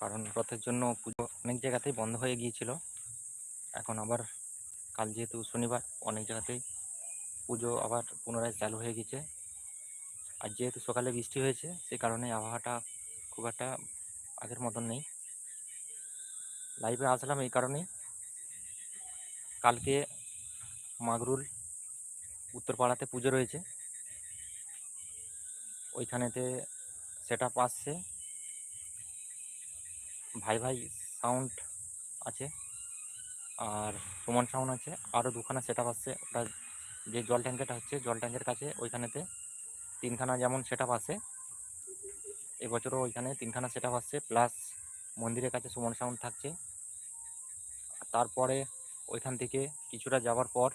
কারণ রথের জন্য পুজো অনেক জায়গাতেই বন্ধ হয়ে গিয়েছিল। এখন আবার কাল যেহেতু শনিবার, অনেক জায়গাতেই পুজো আবার পুনরায় চালু হয়ে গেছে। আর যেহেতু সকালে বৃষ্টি হয়েছে, সে কারণে আবহাওয়াটা খুব একটা আগের মতন নেই। লাইভে আসলাম এই কারণেই। কালকে মাগরুল উত্তরপাড়াতে পুজো রয়েছে। ওইখানেতে সেট আপ আসছে। ভাই ভাই সাউন্ড আছে, আর সুমন সাউন্ড আছে আরও দুখানা সেট আপ আসছে ওটা যে জল ট্যাঙ্কেটা হচ্ছে, জল ট্যাঙ্কের কাছে ওইখানেতে তিনখানা যেমন সেট আপ আসে এবছরও ওইখানে তিনখানা সেট আপ আসছে। প্লাস মন্দিরের কাছে সুমন সাউন্ড থাকছে। তারপরে ওইখান থেকে কিছুটা যাওয়ার পর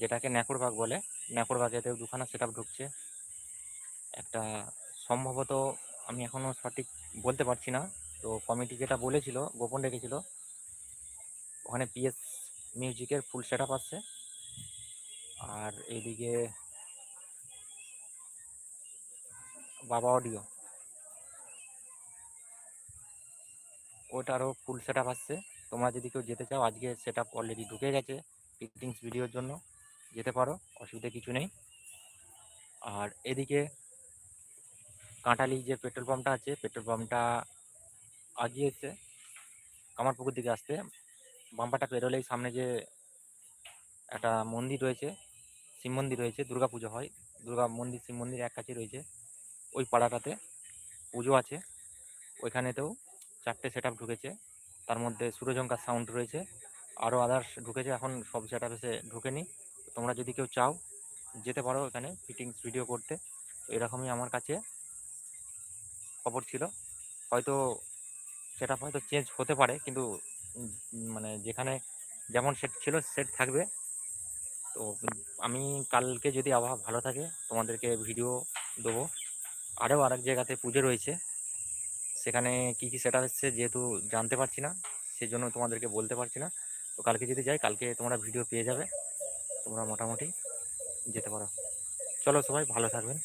যেটাকে ন্যাকড়বাগ বলে, ন্যাকড়বাগেতেও দুখানা সেট আপ ঢুকছে। একটা সম্ভবত আমি এখনও সঠিক বলতে পারছি না। তো কমিটি যেটা বলেছিল, গোপন রেখেছিল, ওখানে পিএস মিউজিকের ফুল সেট আপ আসছে আর এইদিকে বাবা অডিও ওটারও ফুল সেট আপ আসছে তোমরা যদি কেউ যেতে চাও, আজকে সেট আপ অলরেডি ঢুকে গেছে। ফিটিংস ভিডিওর জন্য যেতে পারো, অসুবিধা কিছু নেই। আর এদিকে কাঁটালি যে পেট্রোল পাম্পটা আছে, পেট্রোল পাম্পটা আগিয়েছে কামারপুকুর দিকে আসতে। বাম্পাটা পেরোলেই সামনে যে একটা মন্দির রয়েছে, শিব মন্দির রয়েছে, দুর্গা পুজো হয়। দুর্গা মন্দির, শিব মন্দির এক কাছে রয়েছে, ওই পাড়াটাতে পুজো আছে। ওইখানেতেও চারটে সেট ঢুকেছে। তার মধ্যে সুরজঙ্কার সাউন্ড রয়েছে। আরও আদার্স ঢুকেছে, এখন সব সেট এসে ঢুকেনি। তোমরা যদি কেউ চাও, যেতে পারো এখানে ফিটিংস ভিডিও করতে। এরকমই আমার কাছে খবর ছিল। হয়তো সেটা হয়তো চেঞ্জ হতে পারে, কিন্তু মানে যেখানে যেমন সেট ছিল সেট থাকবে। তো আমি কালকে যদি আবহাওয়া ভালো থাকে, তোমাদেরকে ভিডিও দেবো। আরও আরেক জায়গাতে পুজো রয়েছে। সেখানে কী কী সেট এসছে যেহেতু জানতে পারছি না, সেজন্য তোমাদেরকে বলতে পারছি না। তো কালকে যদি যাই, কালকে তোমরা ভিডিও পেয়ে যাবে। তোমরা মোটামুটি যেতে পারো। চলো সবাই ভালো থাকবেন।